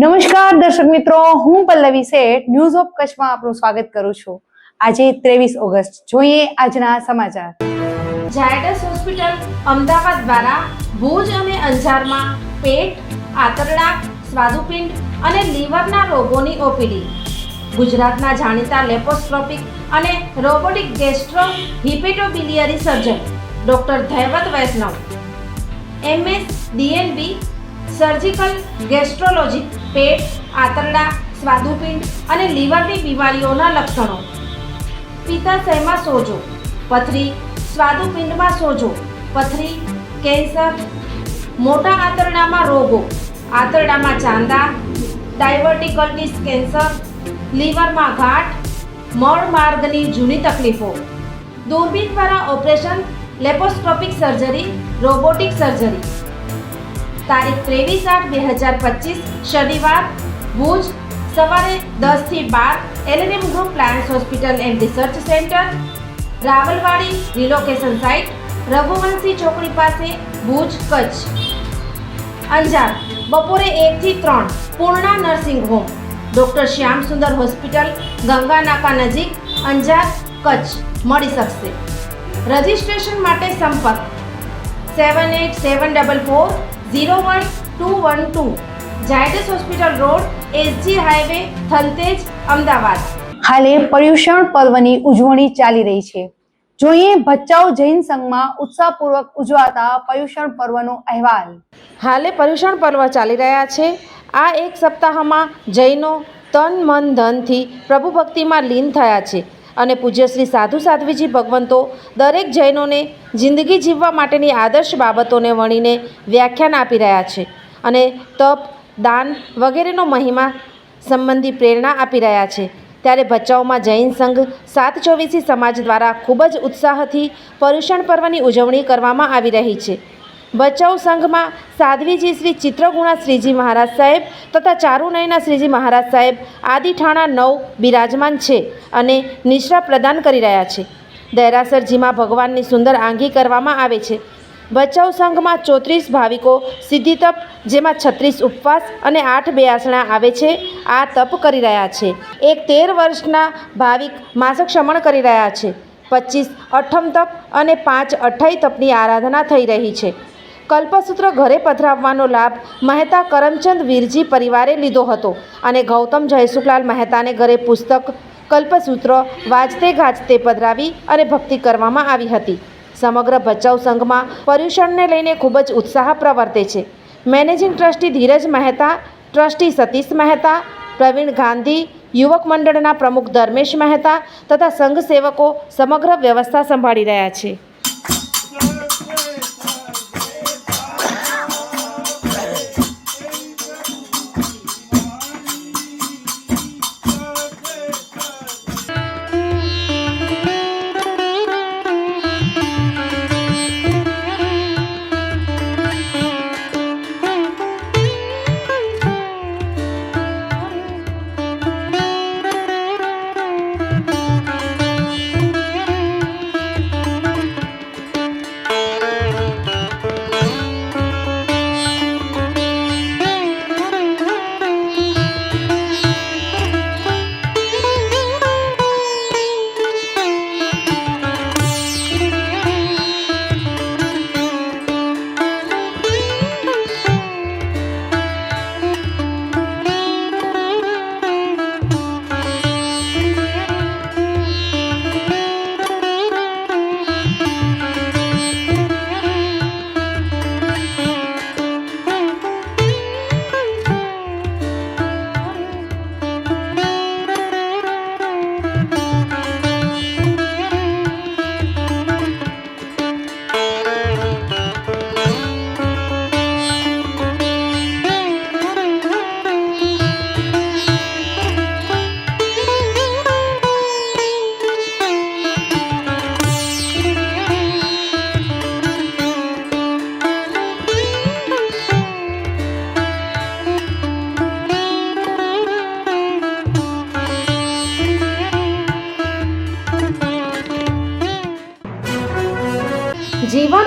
નમસ્કાર, દર્શક મિત્રો. હું પલ્લવી શેઠ ન્યૂઝ ઓફ કચ્છમાં આપનું સ્વાગત કરું છું. આજે ત્રેવીસ ઓગસ્ટ. જોઈએ આજના સમાચાર. ઝાયડસ હોસ્પિટલ અમદાવાદ દ્વારા ભુજ અને અંજારમાં પેટ આંતરડા સ્વાદુપિંડ અને લીવરના રોગોની ઓપીડી. ગુજરાતના જાણીતા લેપોસ્કોપિક અને robotic gastro hepatobiliary surgeon doctor Dhaivat Vaishnav. MS DNB surgical gastrology પેટ, આંતરડા, સ્વાદુપિંડ અને લીવરની બીમારીઓના લક્ષણો. પિત્તાશયમાં સોજો? પથરી, સ્વાદુપિંડમાં સોજો. પથરી, કેન્સર, મોટા આંતરડામાં રોગો. આંતરડામાં ચાંદા ડાયવર્ટિકલ્ટીસ કેન્સર લીવરમાં ગાંઠ મળ માર્ગની જૂની તકલીફો. દૂરબીન દ્વારા operation, laparoscopic surgery, robotic surgery. તારીખ ત્રેવીસ આઠ બે હજાર પચીસ, શનિવાર, ભુજ, સવારે દસથી બાર LNM group plans hospital and research centre Rawalwadi relocation site Raghuvanshi ચોકડી પાસે ભુજ કચ્છ. અંજાર, બપોરે એકથી ત્રણ, Purna nursing home, doctor Shyam Sundar hospital, Ganga નાકા નજીક, અંજાર, કચ્છ. મળી શકશે. રજિસ્ટ્રેશન માટે સંપર્ક seven eight seven double four zero one two one two Zydus hospital road SG highway Thaltej Ahmedabad. હાલે પર્યુષણ પર્વની ઉજવણી ચાલી રહી છે. જોઈએ ભચાઉ જૈન સંઘમાં ઉત્સાહપૂર્વક ઉજવાતા પર્યુષણ પર્વનો અહેવાલ. હાલે પર્યુષણ પર્વ ચાલી રહ્યા છે. આ એક સપ્તાહમાં જૈનો તન મન ધનથી પ્રભુ ભક્તિમાં લીન થયા છે. અને પૂજ્યશ્રી સાધુ સાધ્વીજી ભગવંતો દરેક જૈનોને જિંદગી જીવવા માટેની આદર્શ બાબતોને વણીને વ્યાખ્યાન આપી રહ્યા છે અને તપ, દાન વગેરેનો મહિમા સંબંધી પ્રેરણા આપી રહ્યા છે. ત્યારે ભચાઉમાં જૈન સંઘ સાત ચોવીસી સમાજ દ્વારા ખૂબ જ ઉત્સાહથી પર્યુષણ પર્વની ઉજવણી કરવામાં આવી રહી છે. ભચાઉ સંઘમાં સાધ્વીજી શ્રી ચિત્રગુણા શ્રીજી મહારાજ સાહેબ તથા ચારુનયના શ્રીજી મહારાજ સાહેબ આદિ ઠાણા નવ બિરાજમાન છે અને નિશ્રા પ્રદાન કરી રહ્યા છે. દૈરાસરજીમાં ભગવાનની સુંદર આંગી કરવામાં આવે છે. ભચાઉ સંઘમાં ચોત્રીસ ભાવિકો સિદ્ધિ તપ જેમાં છત્રીસ ઉપવાસ અને આઠ બેઆસણા આવે છે, આ તપ કરી રહ્યા છે. એક તેર વર્ષના ભાવિક માસક શમણ કરી રહ્યા છે. પચીસ અઠમ તપ અને પાંચ અઠ્ઠાઈ તપની આરાધના થઈ રહી છે. કલ્પસૂત્ર ઘરે પધરાવવાનો લાભ મહેતા કરમચંદ વીરજી પરિવારે લીધો હતો અને ગૌતમ જયસુખલાલ મહેતાને ઘરે પુસ્તક, કલ્પસૂત્ર, વાજતે ગાજતે પધરાવી અને ભક્તિ કરવામાં આવી હતી. સમગ્ર ભચાઉ સંઘમાં પર્યુષણને લઈને ખૂબ જ ઉત્સાહ પ્રવર્તે છે. Managing trustee Dhiraj Mehta, trustee Satish Mehta, Pravin Gandhi, યુવક મંડળના પ્રમુખ ધર્મેશ મહેતા તથા સંઘ સેવકો સમગ્ર વ્યવસ્થા સંભાળી રહ્યા છે.